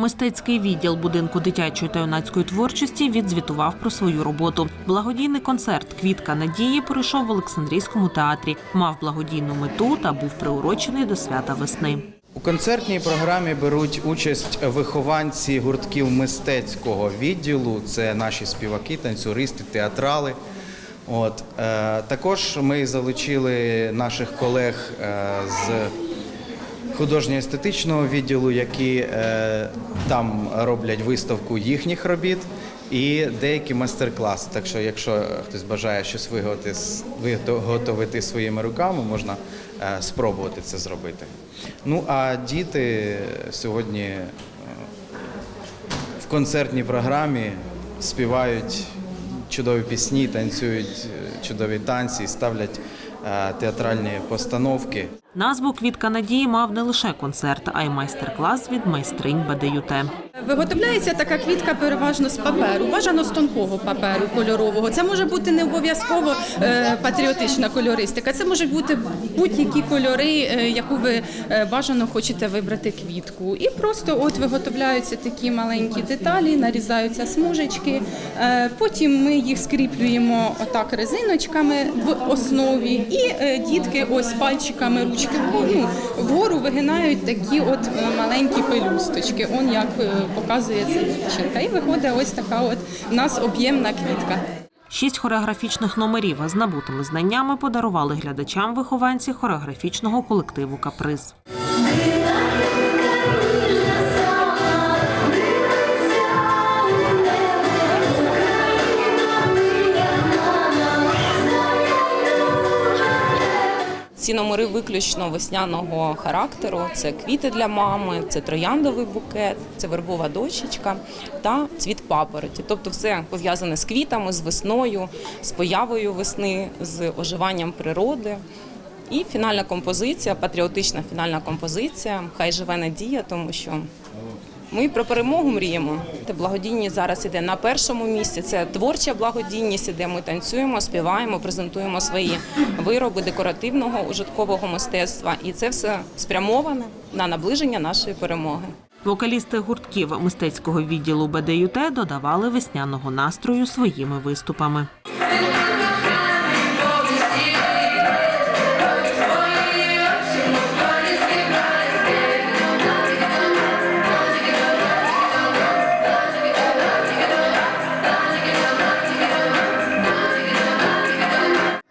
Мистецький відділ будинку дитячої та юнацької творчості відзвітував про свою роботу. Благодійний концерт Квітка надії пройшов в Олександрійському театрі. Мав благодійну мету та був приурочений до свята весни. У концертній програмі беруть участь вихованці гуртків мистецького відділу. Це наші співаки, танцюристи, театрали. От е, також ми залучили наших колег е, з художньо-естетичного відділу, які е, там роблять виставку їхніх робіт. І деякі майстер-класи. Так що, якщо хтось бажає щось виготовити, своїми руками, можна е, спробувати це зробити. Ну а діти сьогодні е, в концертній програмі співають чудові пісні, танцюють чудові танці, ставлять театральні постановки. Назву Квітка надії мав не лише концерт, а й майстер-клас від майстринь БДЮТ. Виготовляється така квітка переважно з паперу, бажано з тонкого паперу кольорового. Це може бути не обов'язково е, патріотична кольористика. Це може бути будь-які кольори, е, яку ви е, бажано хочете вибрати квітку. І просто от виготовляються такі маленькі деталі, нарізаються смужечки. Потім ми їх скріплюємо отак резиночками в основі, і дітки ось пальчиками ручки ну, вгору вигинають такі от е, маленькі пелюсточки. Он як е, показує ця дівчинка. І виходить ось така от в нас об'ємна квітка. Шість хореографічних номерів з набутими знаннями подарували глядачам вихованці хореографічного колективу Каприз. Ці номери виключно весняного характеру. Це квіти для мами, це трояндовий букет, це вербова дощечка та цвіт папороті. Тобто, все пов'язане з квітами, з весною, з появою весни, з оживанням природи. І фінальна композиція, патріотична фінальна композиція. Хай живе надія, тому що ми про перемогу мріємо. Та благодійність зараз іде на першому місці. Це творча благодійність, де ми танцюємо, співаємо, презентуємо свої вироби декоративного ужиткового мистецтва. І це все спрямоване на наближення нашої перемоги. Вокалісти гуртків мистецького відділу БДЮТ додавали весняного настрою своїми виступами.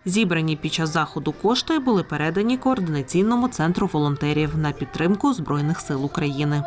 Зібрані під час заходу кошти були передані координаційному центру волонтерів на підтримку Збройних сил України.